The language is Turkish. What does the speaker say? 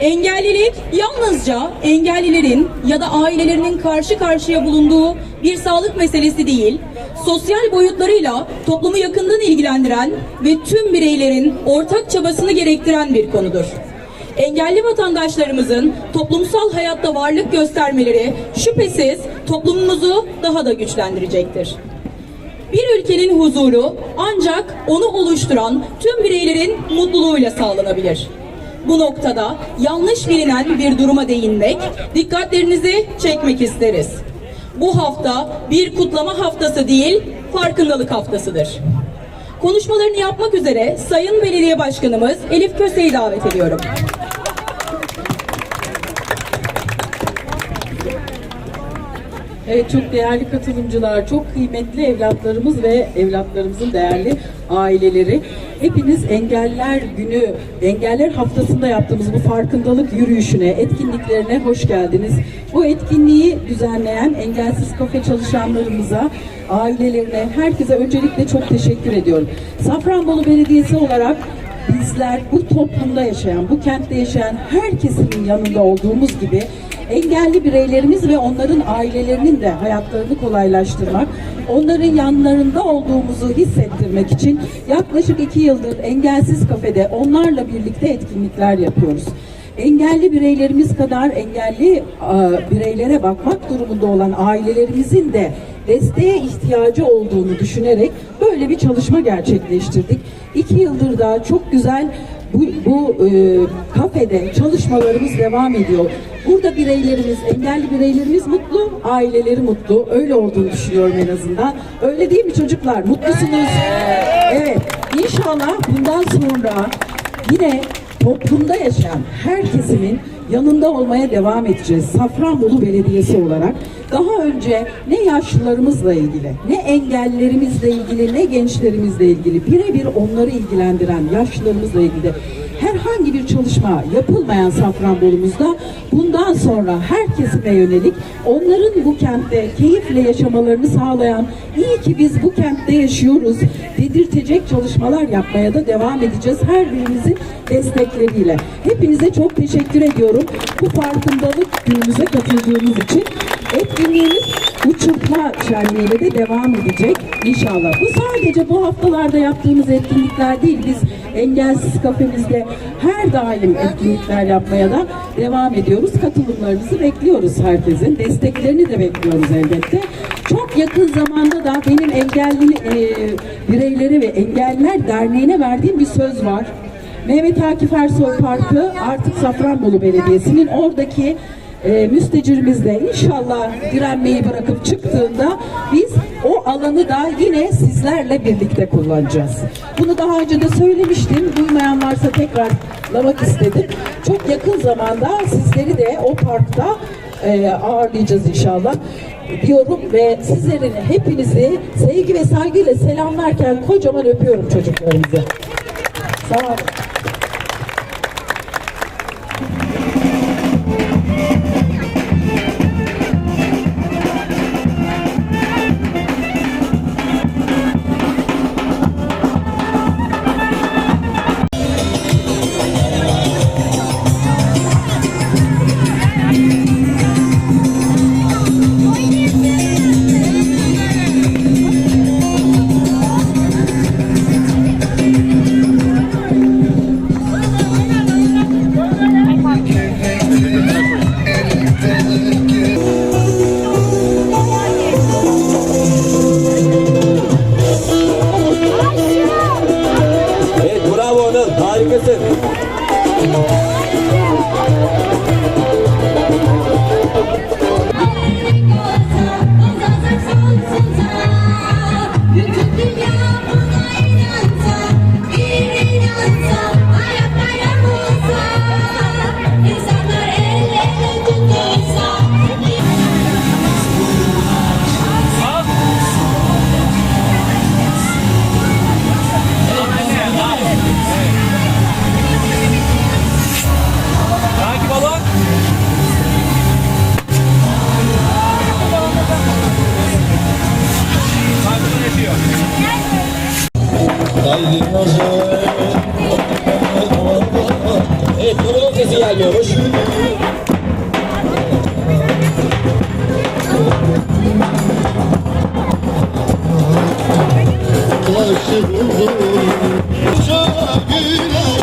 Engellilik yalnızca engellilerin ya da ailelerinin karşı karşıya bulunduğu bir sağlık meselesi değil, sosyal boyutlarıyla toplumu yakından ilgilendiren ve tüm bireylerin ortak çabasını gerektiren bir konudur. Engelli vatandaşlarımızın toplumsal hayatta varlık göstermeleri şüphesiz toplumumuzu daha da güçlendirecektir. Bir ülkenin huzuru ancak onu oluşturan tüm bireylerin mutluluğuyla sağlanabilir. Bu noktada yanlış bilinen bir duruma değinmek, dikkatlerinizi çekmek isteriz. Bu hafta bir kutlama haftası değil, farkındalık haftasıdır. Konuşmalarını yapmak üzere Sayın Belediye Başkanımız Elif Köse'yi davet ediyorum. Evet çok değerli katılımcılar, çok kıymetli evlatlarımız ve evlatlarımızın değerli aileleri. Hepiniz Engeller Günü, Engeller Haftası'nda yaptığımız bu farkındalık yürüyüşüne, etkinliklerine hoş geldiniz. Bu etkinliği düzenleyen engelsiz kafe çalışanlarımıza, ailelerine, herkese öncelikle çok teşekkür ediyorum. Safranbolu Belediyesi olarak bizler bu toplumda yaşayan, bu kentte yaşayan herkesin yanında olduğumuz gibi engelli bireylerimiz ve onların ailelerinin de hayatlarını kolaylaştırmak, onların yanlarında olduğumuzu hissettirmek için yaklaşık iki yıldır Engelsiz Kafede onlarla birlikte etkinlikler yapıyoruz. Engelli bireylerimiz kadar engelli bireylere bakmak durumunda olan ailelerimizin de desteğe ihtiyacı olduğunu düşünerek böyle bir çalışma gerçekleştirdik. İki yıldır da çok güzel bu, bu e, kafede çalışmalarımız devam ediyor. Burada bireylerimiz, engelli bireylerimiz mutlu, aileleri mutlu. Öyle olduğunu düşünüyorum en azından. Öyle değil mi çocuklar? Mutlusunuz. Evet. İnşallah bundan sonra yine toplumda yaşayan her kesimin yanında olmaya devam edeceğiz. Safranbolu Belediyesi olarak daha önce ne yaşlılarımızla ilgili, ne engellerimizle ilgili, ne gençlerimizle ilgili birebir onları ilgilendiren yaşlılarımızla ilgili herhangi bir çalışma yapılmayan Safranbolumuzda bundan sonra her yönelik onların bu kentte keyifle yaşamalarını sağlayan iyi ki biz bu kentte yaşıyoruz dedirtecek çalışmalar yapmaya da devam edeceğiz her birimizin destekleriyle. Hepinize çok teşekkür ediyorum bu farkındalık günümüze katıldığınız için. Etkinliğimiz uçurtma şenliğiyle de devam edecek inşallah. Bu sadece bu haftalarda yaptığımız etkinlikler değil. Biz engelsiz kafemizde her daim etkinlikler yapmaya da devam ediyoruz. Katılımlarınızı bekliyoruz herkesin. Desteklerini de bekliyoruz elbette. Çok yakın zamanda da benim engelli e, bireyleri ve engelliler derneğine verdiğim bir söz var. Mehmet Akif Ersoy Parkı artık Safranbolu Belediyesi'nin oradaki e, müstecirimiz de inşallah direnmeyi bırakıp çıktığında biz o alanı da yine sizlerle birlikte kullanacağız. Bunu daha önce de söylemiştim. Duymayan varsa tekrarlamak istedim. Çok yakın zamanda sizleri de o parkta e, ağırlayacağız inşallah diyorum ve sizlerin hepinizi sevgi ve saygıyla selamlarken kocaman öpüyorum çocuklarımızı. Sağ olun. গেছেন Evet, bunun sesi gelmiyormuş. Ulaşır uzun, uçağa güler.